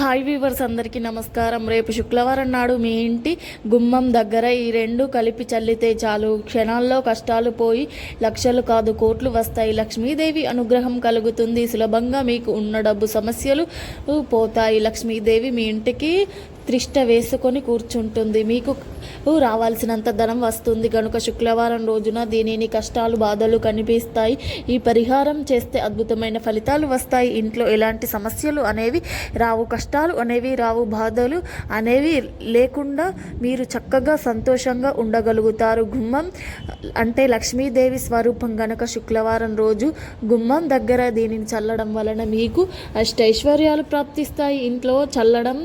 Hi weavers అందరికీ నమస్కారం. రేపు శుక్రవారం నాడు మీ ఇంటి గుమ్మం దగ్గర ఈ రెండు కలిపి చల్లితే చాలు. క్షణాల్లో కష్టాలు పోయి లక్షలు కాదు కోట్లు వస్తాయి. లక్ష్మీదేవి అనుగ్రహం కలుగుతుంది. సులభంగా మీకు ఉన్న డబ్బు సమస్యలు పోతాయి. లక్ష్మీదేవి మీ ఇంటికి త్రిష్ట వేసుకొని కూర్చుంటుంది. మీకు రావాల్సినంత ధనం వస్తుంది కనుక శుక్రవారం రోజున దీనిని కష్టాలు బాధలు కనిపిస్తాయి. ఈ పరిహారం చేస్తే అద్భుతమైన ఫలితాలు వస్తాయి. ఇంట్లో ఎలాంటి సమస్యలు అనేవి రావు కష్టాలు అనేవి రావు బాధలు అనేవి లేకుండా మీరు చక్కగా సంతోషంగా ఉండగలుగుతారు. గుమ్మం అంటే లక్ష్మీదేవి స్వరూపం గనక శుక్రవారం రోజు గుమ్మం దగ్గర దీనిని చల్లడం వలన మీకు అష్టైశ్వర్యాలు ప్రాప్తిస్తాయి. ఇంట్లో చల్లడం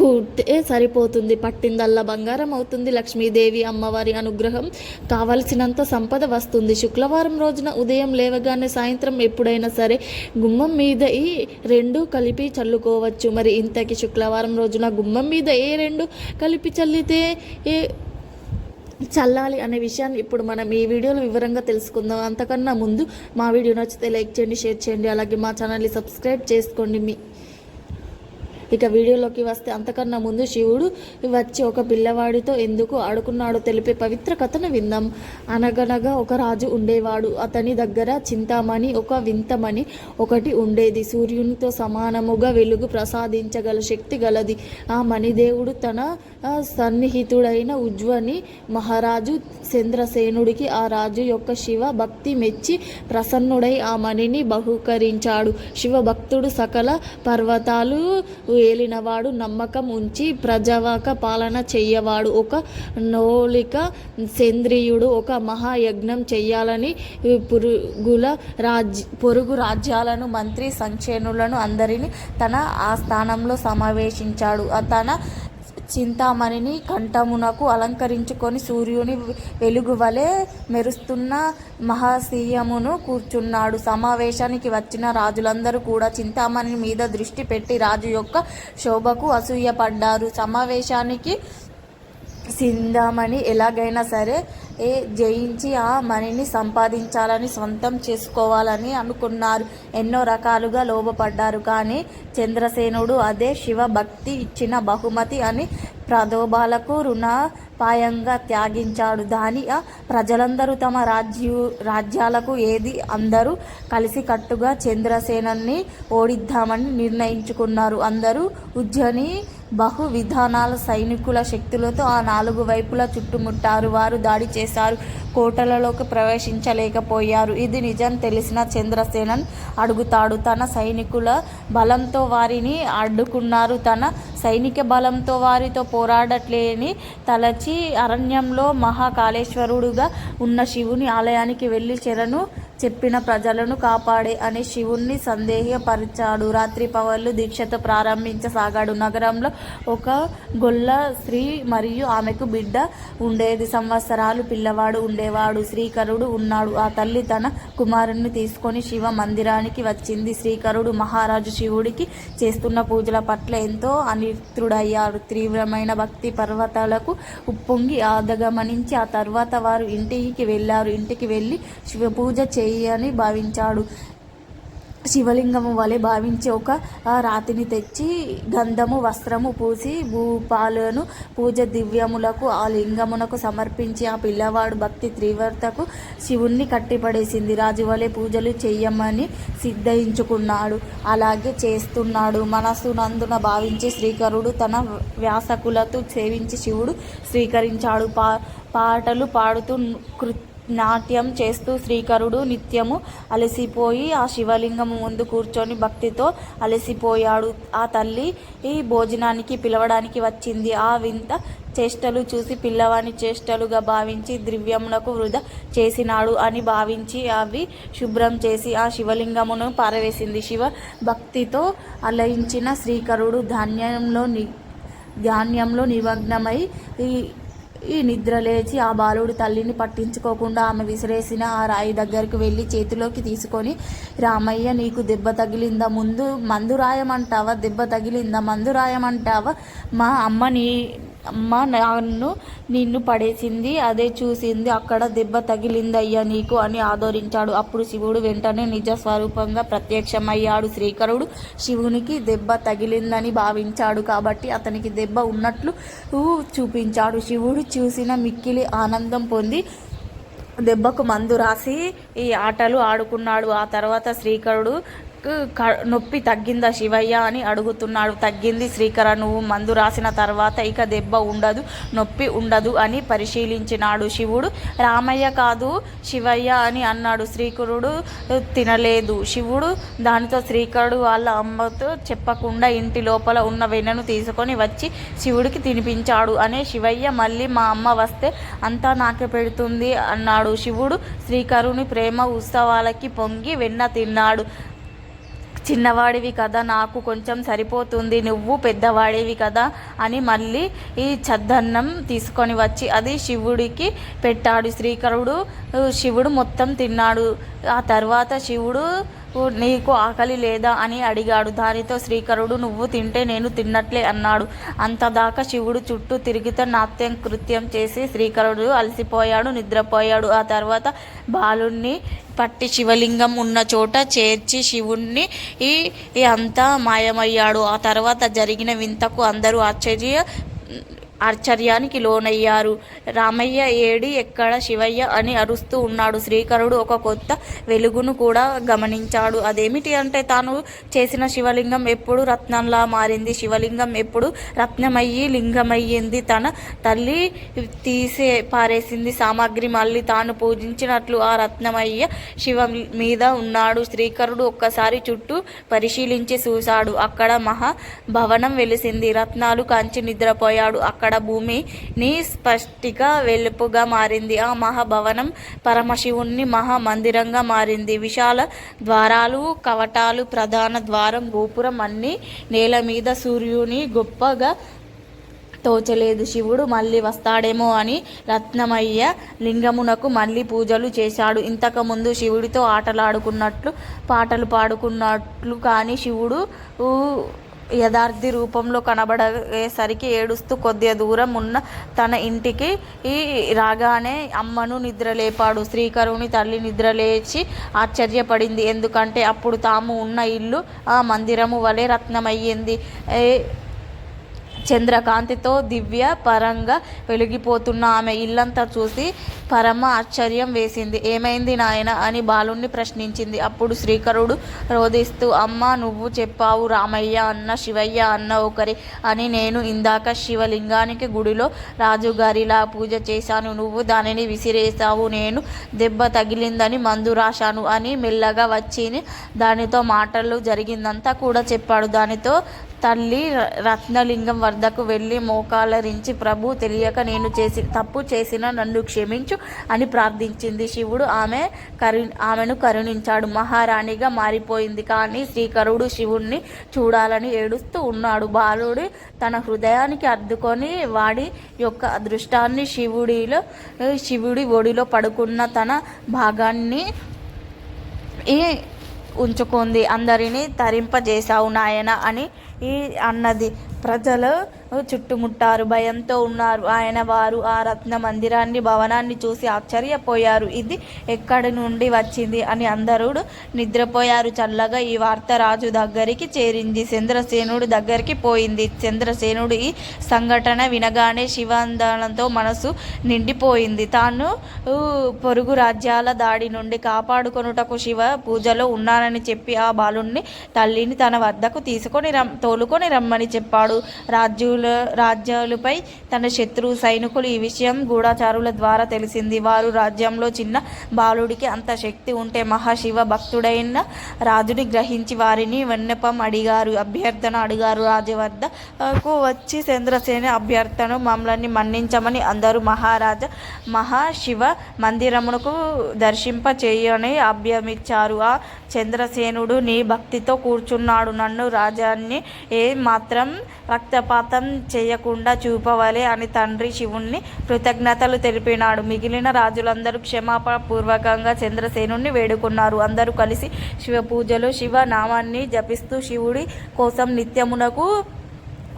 ఉమ్, కూర్తే సరిపోతుంది. పట్టిందల్లా బంగారం అవుతుంది. లక్ష్మీదేవి అమ్మవారి అనుగ్రహం కావలసినంత సంపద వస్తుంది. శుక్రవారం రోజున ఉదయం లేవగానే సాయంత్రం ఎప్పుడైనా సరే గుమ్మం మీద ఈ రెండు కలిపి చల్లుకోవచ్చు. మరి ఇంతకి శుక్రవారం రోజున గుమ్మం మీద ఏ రెండు కలిపి చల్లితే ఏ చల్లాలి అనే విషయాన్ని ఇప్పుడు మనం ఈ వీడియోలో వివరంగా తెలుసుకుందాం. అంతకన్నా ముందు మా వీడియో నచ్చితే లైక్ చేయండి షేర్ చేయండి. అలాగే మా ఛానల్ని సబ్స్క్రైబ్ చేసుకోండి. మీ ఇక వీడియోలోకి వస్తే అంతకన్నా ముందు శివుడు వచ్చి ఒక పిల్లవాడితో ఎందుకు ఆడుకున్నాడో తెలిపే పవిత్ర కథను విందాం. అనగనగా ఒక రాజు ఉండేవాడు. అతని దగ్గర చింతామణి ఒక వింతమణి ఒకటి ఉండేది. సూర్యునితో సమానముగా వెలుగు ప్రసాదించగల శక్తి గలది. ఆ మణిదేవుడు తన సన్నిహితుడైన ఉజ్వని మహారాజు చంద్రసేనుడికి ఆ రాజు యొక్క శివ భక్తి మెచ్చి ప్రసన్నుడై ఆ మణిని బహుకరించాడు. శివభక్తుడు సకల పర్వతాలు ఏలినవాడు నమ్మకం ఉంచి ప్రజావాక పాలన చెయ్యవాడు. ఒక నోలిక సేంద్రియుడు ఒక మహాయజ్ఞం చెయ్యాలని పురుగుల రాజ్ పొరుగు రాజ్యాలను మంత్రి సంక్షేణులను అందరినీ తన ఆ స్థానంలో సమావేశించాడు. తన చింతామణిని కంఠమునకు అలంకరించుకొని సూర్యుని వెలుగు వలె మెరుస్తున్న మహాశీయమును కూర్చున్నాడు. సమావేశానికి వచ్చిన రాజులందరూ కూడా చింతామణి మీద దృష్టి పెట్టి రాజు యొక్క శోభకు అసూయపడ్డారు. సమావేశానికి చిందామణి ఎలాగైనా సరే ఏ జయించి ఆ మనీని సంపాదించాలని సొంతం చేసుకోవాలని అనుకున్నారు. ఎన్నో రకాలుగా లోబపడ్డారు. కానీ చంద్రసేనుడు అదే శివ భక్తి ఇచ్చిన బహుమతి అని ప్రలోభాలకు ఉపాయంగా త్యాగించాడు. దాని ప్రజలందరూ తమ రాజ్యు రాజ్యాలకు ఏది? అందరూ కలిసికట్టుగా చంద్రసేనని ఓడిద్దామని నిర్ణయించుకున్నారు. అందరూ ఉజ్జని బహు విధానాల సైనికుల శక్తులతో ఆ నాలుగు వైపులా చుట్టుముట్టారు. వారు దాడి చేశారు. కోటలలోకి ప్రవేశించలేకపోయారు. ఇది నిజం తెలిసిన చంద్రసేనన్ అడుగుతాడు. తన సైనికుల బలంతో వారిని అడ్డుకున్నారు. తన సైనిక బలంతో వారితో పోరాడట్లేని తలచి అరణ్యంలో మహాకాళేశ్వరుడుగా ఉన్న శివుని ఆలయానికి వెళ్ళి చెరను చెప్పిన ప్రజలను కాపాడే అని శివుణ్ణి సందేహపరిచాడు. రాత్రి పవర్లు దీక్షతో ప్రారంభించసాగాడు. నగరంలో ఒక గొల్ల స్త్రీ మరియు ఆమెకు బిడ్డ ఉండేది. సంవత్సరాలు పిల్లవాడు ఉండేవాడు. శ్రీకరుడు ఉన్నాడు. ఆ తల్లి తన కుమారుణ్ణి తీసుకొని శివ మందిరానికి వచ్చింది. శ్రీకరుడు మహారాజు శివుడికి చేస్తున్న పూజల పట్ల ఎంతో అనిత్రుడయ్యాడు. తీవ్రమైన భక్తి పర్వతాలకు ఉప్పొంగి ఆదగమనించి ఆ తర్వాత వారు ఇంటికి వెళ్ళారు. ఇంటికి వెళ్ళి శివ పూజ చేయని భావించాడు. శివలింగము వలె భావించి ఒక రాతిని తెచ్చి గంధము వస్త్రము పూసి భూపాలను పూజ దివ్యములకు ఆ లింగమునకు సమర్పించి ఆ పిల్లవాడు భక్తి తీవ్రతకు శివుణ్ణి కట్టిపడేసింది. రాజు వలె పూజలు చెయ్యమని సిద్ధయించుకున్నాడు. అలాగే చేస్తున్నాడు. మనస్సునందున భావించి శ్రీకరుడు తన వ్యాసకులతో సేవించి శివుడు స్వీకరించాడు. పా పాటలు పాడుతూ కృ నాట్యం చేస్తూ శ్రీకరుడు నిత్యము అలసిపోయి ఆ శివలింగము ముందు కూర్చొని భక్తితో అలసిపోయాడు. ఆ తల్లి ఈ భోజనానికి పిలవడానికి వచ్చింది. ఆ వింత చేష్టలు చూసి పిల్లవాని చేష్టలుగా భావించి ద్రవ్యమునకు వృధా చేసినాడు అని భావించి అవి శుభ్రం చేసి ఆ శివలింగమును పారవేసింది. శివ భక్తితో అలయించిన శ్రీకరుడు ధాన్యంలో ని ధాన్యంలో నిమగ్నమై ఈ ఈ నిద్ర లేచి ఆ బాలుడు తల్లిని పట్టించుకోకుండా ఆమె విసిరేసిన ఆ రాయి దగ్గరికి వెళ్ళి చేతిలోకి తీసుకొని రామయ్య నీకు దెబ్బ తగిలిందా ముందు? మందు రాయమంటావా? దెబ్బ తగిలిందా? మందు రాయమంటావా? మా అమ్మ నీ అమ్మ నన్ను నిన్ను పడేసింది అదే చూసింది అక్కడ దెబ్బ తగిలిందయ్యా నీకు అని ఆదరించాడు. అప్పుడు శివుడు వెంటనే నిజ స్వరూపంగా ప్రత్యక్షమయ్యాడు. శ్రీకరుడు శివునికి దెబ్బ తగిలిందని భావించాడు కాబట్టి అతనికి దెబ్బ ఉన్నట్లు చూపించాడు. శివుడు చూసిన మిక్కిలి ఆనందం పొంది దెబ్బకు మందు రాసి ఈ ఆటలు ఆడుకున్నాడు. ఆ తర్వాత శ్రీకరుడు నొప్పి తగ్గిందా శివయ్య అని అడుగుతున్నాడు. తగ్గింది శ్రీకర నువ్వు మందు రాసిన తర్వాత ఇక దెబ్బ ఉండదు నొప్పి ఉండదు అని పరిశీలించినాడు శివుడు. రామయ్య కాదు శివయ్య అని అన్నాడు శ్రీకరుడు తినలేదు శివుడు. దానితో శ్రీకరుడు వాళ్ళ అమ్మతో చెప్పకుండా ఇంటి లోపల ఉన్న వెన్నను తీసుకొని వచ్చి శివుడికి తినిపించాడు. అనే శివయ్య మళ్ళీ మా అమ్మ వస్తే అంతా నాకే పెడుతుంది అన్నాడు శివుడు. శ్రీకరుని ప్రేమ ఉత్సవాలకి పొంగి వెన్న తిన్నాడు. చిన్నవాడివి కదా నాకు కొంచెం సరిపోతుంది నువ్వు పెద్దవాడివి కదా అని మళ్ళీ ఈ చద్దన్నం తీసుకొని వచ్చి అది శివుడికి పెట్టాడు. శ్రీకరుడు శివుడు మొత్తం తిన్నాడు. ఆ తర్వాత శివుడు నీకు ఆకలి లేదా అని అడిగాడు. దానితో శ్రీకరుడు నువ్వు తింటే నేను తిన్నట్లే అన్నాడు. అంతదాకా శివుడు చుట్టూ తిరిగితే నాట్యం కృత్యం చేసి శ్రీకరుడు అలసిపోయాడు నిద్రపోయాడు. ఆ తర్వాత బాలుణ్ణి పట్టి శివలింగం ఉన్న చోట చేర్చి శివుణ్ణి ఈ అంతా మాయమయ్యాడు. ఆ తర్వాత జరిగిన వింతకు అందరూ ఆశ్చర్య ఆశ్చర్యానికి లోనయ్యారు. రామయ్య ఏడి ఎక్కడ శివయ్య అని అరుస్తూ ఉన్నాడు. శ్రీకరుడు ఒక కొత్త వెలుగును కూడా గమనించాడు. అదేమిటి అంటే తాను చేసిన శివలింగం ఎప్పుడు రత్నంలా మారింది? శివలింగం ఎప్పుడు రత్నమయ్యి లింగమయ్యింది? తన తల్లి తీసే పారేసింది సామాగ్రి మళ్ళీ తాను పూజించినట్లు ఆ రత్నమయ్య శివ మీద ఉన్నాడు. శ్రీకరుడు ఒక్కసారి చుట్టూ పరిశీలించి చూశాడు. అక్కడ మహా భవనం వెలిసింది. రత్నాలు కంచి నిద్రపోయాడు. అక్కడ అక్కడ భూమిని నిస్పష్టిక వెలుపుగా మారింది. ఆ మహాభవనం పరమశివుణ్ణి మహామందిరంగా మారింది. విశాల ద్వారాలు కవటాలు ప్రధాన ద్వారం గోపురం అన్ని నేల మీద సూర్యుని గొప్పగా తోచలేదు. శివుడు మళ్ళీ వస్తాడేమో అని రత్నమయ్య లింగమునకు మళ్ళీ పూజలు చేశాడు. ఇంతకుముందు శివుడితో ఆటలాడుకున్నట్లు పాటలు పాడుకున్నట్లు కానీ శివుడు యథార్థి రూపంలో కనబడేసరికి ఏడుస్తూ కొద్దిగా దూరం ఉన్న తన ఇంటికి ఈ రాగానే అమ్మను నిద్రలేపాడు. శ్రీకరుని తల్లి నిద్రలేచి ఆశ్చర్యపడింది. ఎందుకంటే అప్పుడు తాము ఉన్న ఇల్లు ఆ మందిరము వలె రత్నమయ్యింది. చంద్రకాంతితో దివ్య పరంగా వెలిగిపోతున్న ఆమె ఇల్లంతా చూసి పరమ ఆశ్చర్యం వేసింది. ఏమైంది నాయన అని బాలుణ్ణి ప్రశ్నించింది. అప్పుడు శ్రీకరుడు రోధిస్తూ అమ్మ నువ్వు చెప్పావు రామయ్య అన్న శివయ్య అన్న ఒకరి అని నేను ఇందాక శివలింగానికి గుడిలో రాజుగారిలా పూజ చేశాను. నువ్వు దానిని విసిరేసావు నేను దెబ్బ తగిలిందని మందు రాశాను అని మెల్లగా వచ్చి దానితో మాటలు జరిగిందంతా కూడా చెప్పాడు. దానితో తల్లి రత్నలింగం వద్దకు వెళ్ళి మోకాలరించి ప్రభు తెలియక నేను చేసి తప్పు చేసిన నన్ను క్షమించు అని ప్రార్థించింది శివుడు. ఆమె కరు ఆమెను కరుణించాడు. మహారాణిగా మారిపోయింది కానీ శ్రీకరుడు శివుణ్ణి చూడాలని ఏడుస్తూ ఉన్నాడు. బాలుడు తన హృదయానికి అద్దుకొని వాడి యొక్క అదృష్టాన్ని శివుడిలో శివుడి ఒడిలో పడుకున్న తన భాగాన్ని ఉంచుకుంది. అందరినీ తరింపజేశావు నాయన అని ఈ అన్నది ప్రజలు చుట్టుముట్టారు భయంతో ఉన్నారు. ఆయన వారు ఆ రత్న మందిరాన్ని భవనాన్ని చూసి ఆశ్చర్యపోయారు. ఇది ఎక్కడి నుండి వచ్చింది అని అందరూ నిద్రపోయారు. చల్లగా ఈ వార్త రాజు దగ్గరికి చేరింది. చంద్రసేనుడు దగ్గరికి పోయింది. చంద్రసేనుడు ఈ సంఘటన వినగానే శివాందనంతో మనసు నిండిపోయింది. తాను పొరుగు రాజ్యాల దాడి నుండి కాపాడుకొనుటకు శివ పూజలో ఉన్నానని చెప్పి ఆ బాలుణ్ణి తల్లిని తన వద్దకు తీసుకొని రమ్ తోలుకొని రమ్మని చెప్పాడు. రాజ్యుల రాజ్యాలపై తన శత్రు సైనికులు ఈ విషయం గూఢచారుల ద్వారా తెలిసింది. వారు రాజ్యంలో చిన్న బాలుడికి అంత శక్తి ఉంటే మహాశివ భక్తుడైన రాజుని గ్రహించి వారిని విన్నపం అడిగారు అభ్యర్థన అడిగారు. రాజవర్ధకు వచ్చి చంద్రసేన అభ్యర్థన మమ్మల్ని మన్నించమని అందరూ మహారాజా మహాశివ మందిరమునకు దర్శింప చేయని అభ్యమిచ్చారు. ఆ చంద్రసేనుడు నీ భక్తితో కూర్చున్నాడు. నన్ను రాజాన్ని ఏ మాత్రం రక్తపాతం చేయకుండా చూపవలే అని తండ్రి శివుణ్ణి కృతజ్ఞతలు తెలిపినాడు. మిగిలిన రాజులందరూ క్షమాపణ పూర్వకంగా చంద్రసేనుణ్ణి వేడుకున్నారు. అందరూ కలిసి శివ పూజలు శివ నామాన్ని జపిస్తూ శివుడి కోసం నిత్యమునకు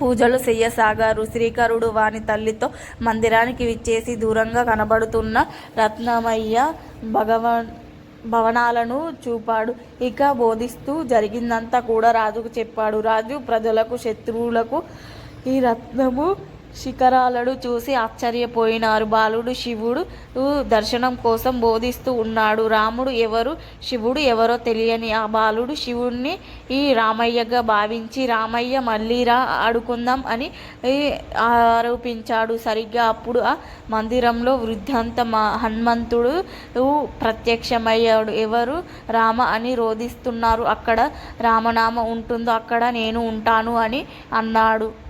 పూజలు చెయ్యసాగారు శ్రీకరుడు వాని తల్లితో మందిరానికి విచ్చేసి దూరంగా కనబడుతున్న రత్నమయ్య భగవాన్ భవనాలను చూపాడు. ఇక బోధిస్తూ జరిగిందంతా కూడా రాజుకు చెప్పాడు. రాజు ప్రజలకు శత్రువులకు ఈ రత్నము శిఖరాలను చూసి ఆశ్చర్యపోయినారు. బాలుడు శివుడు దర్శనం కోసం బోధిస్తూ ఉన్నాడు. రాముడు ఎవరు? శివుడు ఎవరో తెలియని ఆ బాలుడు శివుణ్ణి ఈ రామయ్యగా భావించి రామయ్య మళ్ళీ రా ఆడుకుందాం అని ఆరోపించాడు. సరిగ్గా అప్పుడు ఆ మందిరంలో వృద్ధాంత మా హనుమంతుడు ప్రత్యక్షమయ్యాడు. ఎవరు? రామ అని రోధిస్తున్నారు. అక్కడ రామనామ ఉంటుందో? అక్కడ నేను ఉంటాను అని అన్నాడు.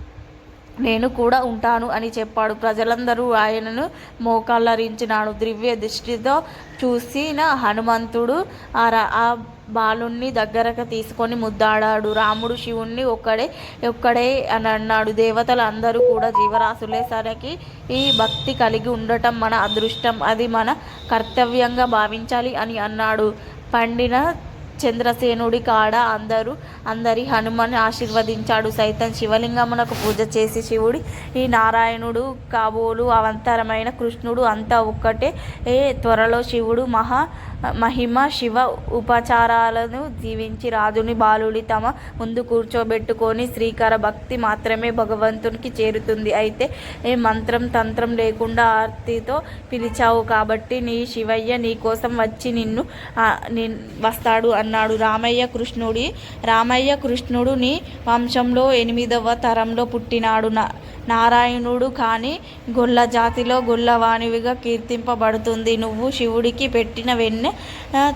నేను కూడా ఉంటాను అని చెప్పాడు. ప్రజలందరూ ఆయనను మోకాళ్ళరించినాడు. దివ్య దృష్టితో చూసిన హనుమంతుడు ఆ రా- ఆ బాలుణ్ణి దగ్గరకు తీసుకొని ముద్దాడాడు. రాముడు శివుణ్ణి ఒక్కడే ఒక్కడే అని అన్నాడు. దేవతలు అందరూ కూడా జీవరాశులేసరికి ఈ భక్తి కలిగి ఉండటం మన అదృష్టం. అది మన కర్తవ్యంగా భావించాలి అని అన్నాడు. పండిన చంద్రసేనుడి కాడ అందరూ అందరి హనుమాన్ ఆశీర్వదించాడు. సైతం శివలింగమునకు పూజ చేసి శివుడి ఈ నారాయణుడు కాబోలు అవంతరమైన కృష్ణుడు అంతా ఒక్కటే. ఏ త్వరలో శివుడు మహా మహిమ శివ ఉపచారాలను జీవించి రాజుని బాలుడి తమ ముందు కూర్చోబెట్టుకొని శ్రీకర భక్తి మాత్రమే భగవంతునికి చేరుతుంది. అయితే ఏ మంత్రం తంత్రం లేకుండా ఆర్తితో పిలిచావు కాబట్టి నీ శివయ్య నీ కోసం వచ్చి నిన్ను నిన్- వస్తాడు అన్నాడు. రామయ్య కృష్ణుడి రామయ్య కృష్ణుడు నీ వంశంలో ఎనిమిదవ తరంలో పుట్టినాడు. నా నారాయణుడు కానీ గొల్ల జాతిలో గొల్లవాణివిగా కీర్తింపబడుతుంది. నువ్వు శివుడికి పెట్టిన వెన్నె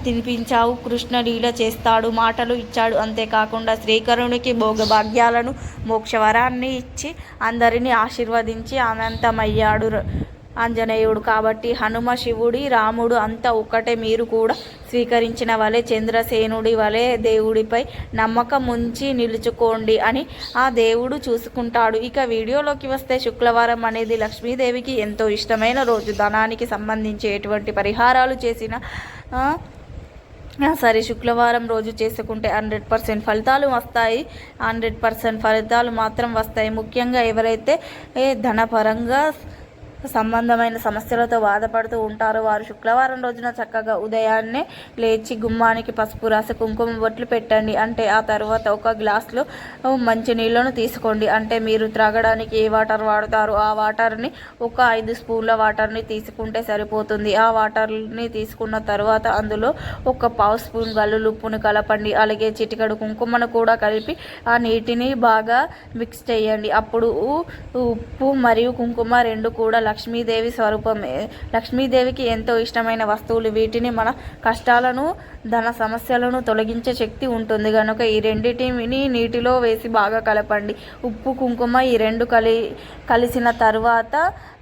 తినిపించావు కృష్ణలీల చేస్తాడు మాటలు ఇచ్చాడు. అంతేకాకుండా శ్రీకరునికి భోగభాగ్యాలను మోక్షవరాన్ని ఇచ్చి అందరినీ ఆశీర్వదించి అనంతమయ్యాడు. ఆంజనేయుడు కాబట్టి హనుమ శివుడి రాముడు అంతా ఒక్కటే మీరు కూడా స్వీకరించిన వలె చంద్రసేనుడి వలె దేవుడిపై నమ్మకం ఉంచి నిలుచుకోండి అని ఆ దేవుడు చూసుకుంటాడు. ఇక వీడియోలోకి వస్తే శుక్రవారం అనేది లక్ష్మీదేవికి ఎంతో ఇష్టమైన రోజు. ధనానికి సంబంధించి ఎటువంటి పరిహారాలు చేసిన సరే శుక్రవారం రోజు చేసుకుంటే హండ్రెడ్ పర్సెంట్ ఫలితాలు వస్తాయి. హండ్రెడ్ పర్సెంట్ ఫలితాలు మాత్రం వస్తాయి. ముఖ్యంగా ఎవరైతే ధనపరంగా సంబంధమైన సమస్యలతో బాధపడుతూ ఉంటారు. వారు శుక్రవారం రోజున చక్కగా ఉదయాన్నే లేచి గుమ్మానికి పసుపు రాసి కుంకుమ బొట్లు పెట్టండి. అంటే ఆ తర్వాత ఒక గ్లాసులో మంచి నీళ్ళను తీసుకోండి. అంటే మీరు త్రాగడానికి ఏ వాటర్ వాడతారు? ఆ వాటర్ని ఒక ఐదు స్పూన్ల వాటర్ని తీసుకుంటే సరిపోతుంది. ఆ వాటర్ని తీసుకున్న తర్వాత అందులో ఒక పావు స్పూన్ గల్లులు ఉప్పును కలపండి. అలాగే చిటికడు కుంకుమను కూడా కలిపి ఆ నీటిని బాగా మిక్స్ చేయండి. అప్పుడు ఉప్పు మరియు కుంకుమ రెండు కూడా లక్ష్మీదేవి స్వరూపమే. లక్ష్మీదేవికి ఎంతో ఇష్టమైన వస్తువులు వీటిని మన కష్టాలను ధన సమస్యలను తొలగించే శక్తి ఉంటుంది. కనుక ఈ రెండింటిని నీటిలో వేసి బాగా కలపండి. ఉప్పు కుంకుమ ఈ రెండు కలి కలిసిన తర్వాత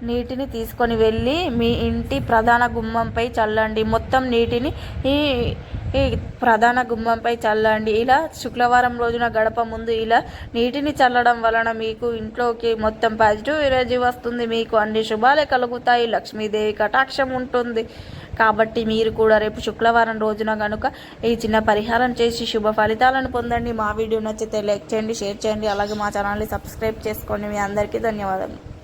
నీటిని తీసుకొని వెళ్ళి మీ ఇంటి ప్రధాన గుమ్మంపై చల్లండి. మొత్తం నీటిని ఈ ఈ ప్రధాన గుమ్మంపై చల్లండి. ఇలా శుక్రవారం రోజున గడప ముందు ఇలా నీటిని చల్లడం వలన మీకు ఇంట్లోకి మొత్తం పాజిటివ్ ఎనర్జీ వస్తుంది. మీకు అన్ని శుభాలే కలుగుతాయి. లక్ష్మీదేవి కటాక్షం ఉంటుంది. కాబట్టి మీరు కూడా రేపు శుక్రవారం రోజున కనుక ఈ చిన్న పరిహారం చేసి శుభ ఫలితాలను పొందండి. మా వీడియో నచ్చితే లైక్ చేయండి షేర్ చేయండి. అలాగే మా ఛానల్ని సబ్స్క్రైబ్ చేసుకోండి. మీ అందరికీ ధన్యవాదాలు